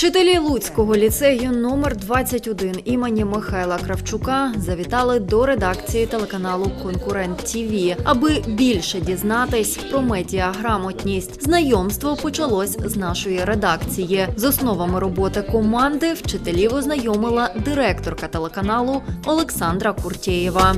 Вчителі Луцького ліцею номер 21 імені Михайла Кравчука завітали до редакції телеканалу Конкурент ТІВІ, аби більше дізнатись про медіаграмотність. Знайомство почалось з нашої редакції. З основами роботи команди вчителів ознайомила директорка телеканалу Олександра Куртєєва.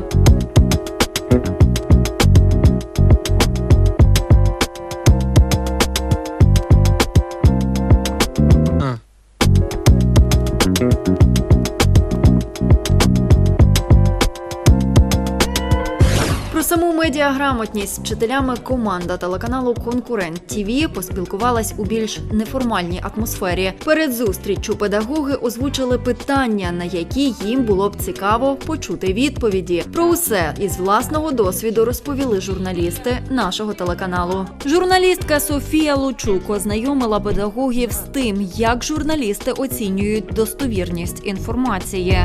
Саму медіаграмотність з вчителями команда телеканалу Конкурент ТІВІ поспілкувалась у більш неформальній атмосфері. Перед зустріччю педагоги озвучили питання, на які їм було б цікаво почути відповіді. Про усе із власного досвіду розповіли журналісти нашого телеканалу. Журналістка Софія Лучук ознайомила педагогів з тим, як журналісти оцінюють достовірність інформації.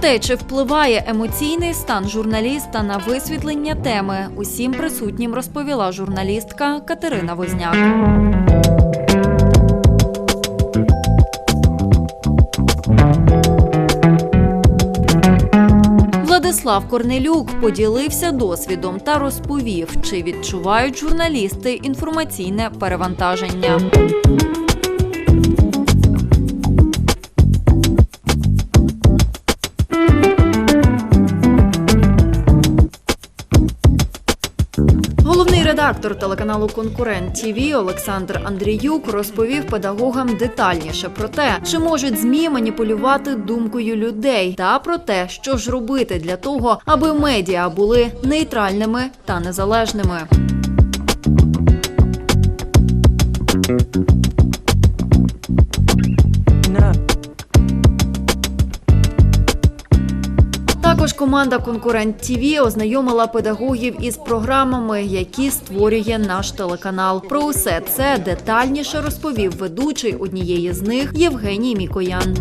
Те, чи впливає емоційний стан журналіста на висвітлення теми, усім присутнім розповіла журналістка Катерина Возняк. Владислав Корнелюк поділився досвідом та розповів, чи відчувають журналісти інформаційне перевантаження. Головний редактор телеканалу Конкурент ТІВІ Олександр Андріюк розповів педагогам детальніше про те, чи можуть змі маніпулювати думкою людей, та про те, що ж робити для того, аби медіа були нейтральними та незалежними. Також команда Конкурент ТІВІ ознайомила педагогів із програмами, які створює наш телеканал. Про усе це детальніше розповів ведучий однієї з них Євгеній Мікоян.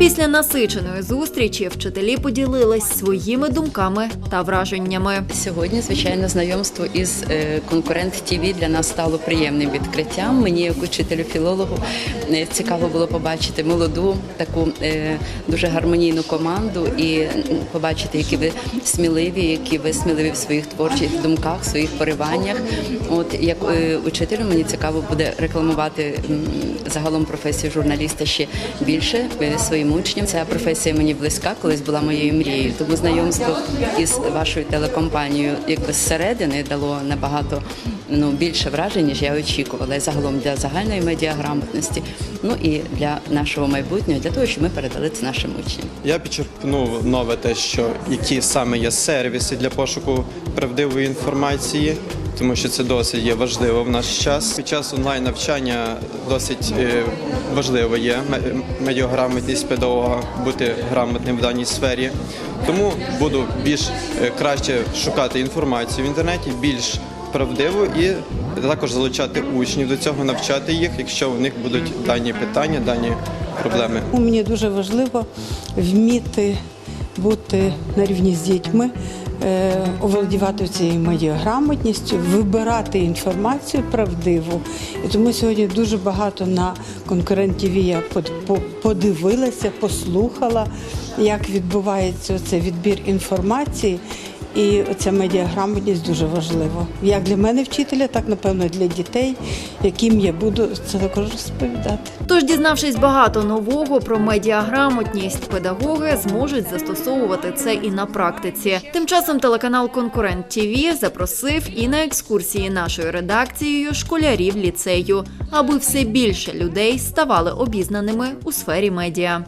Після насиченої зустрічі вчителі поділились своїми думками та враженнями. Сьогодні, звичайно, знайомство із е, конкурент ТІВІ для нас стало приємним відкриттям. Мені, як учителю філологу, е, цікаво було побачити молоду таку е, дуже гармонійну команду і побачити, які ви сміливі, які ви сміливі в своїх творчих думках, в своїх пориваннях. От як учителю мені цікаво буде рекламувати загалом професію журналіста ще більше е, своїм учням. Ця професія мені близька, колись була моєю мрією. Тому знайомство із вашою телекомпанією якби зсередини дало набагато ну більше вражень, ніж я очікувала. І загалом для загальної медіаграмотності, ну і для нашого майбутнього, для того, щоб ми передали це нашим учням. Я підчерпнув нове те, що які саме є сервіси для пошуку правдивої інформації, тому що це досить є важливо в наш час. Під час онлайн навчання досить е, важливо є ме- медіаграмотність педагога, бути грамотним в даній сфері. Тому буду більш е, краще шукати інформацію в інтернеті, більш правдиву і також залучати учнів до цього, навчати їх, якщо у них будуть дані питання, дані проблеми. Мені дуже важливо вміти бути на рівні з дітьми, е, оволодівати цією моєю грамотністю, вибирати інформацію правдиву. І тому сьогодні дуже багато на конкурентів я по- подивилася, послухала, як відбувається цей відбір інформації. І ця медіаграмотність дуже важлива. Як для мене вчителя, так напевно для дітей, яким я буду це також розповідати. Тож, дізнавшись багато нового про медіаграмотність, педагоги зможуть застосовувати це і на практиці. Тим часом телеканал Конкурент ТІВІ запросив і на екскурсії нашою редакцією школярів ліцею, аби все більше людей ставали обізнаними у сфері медіа.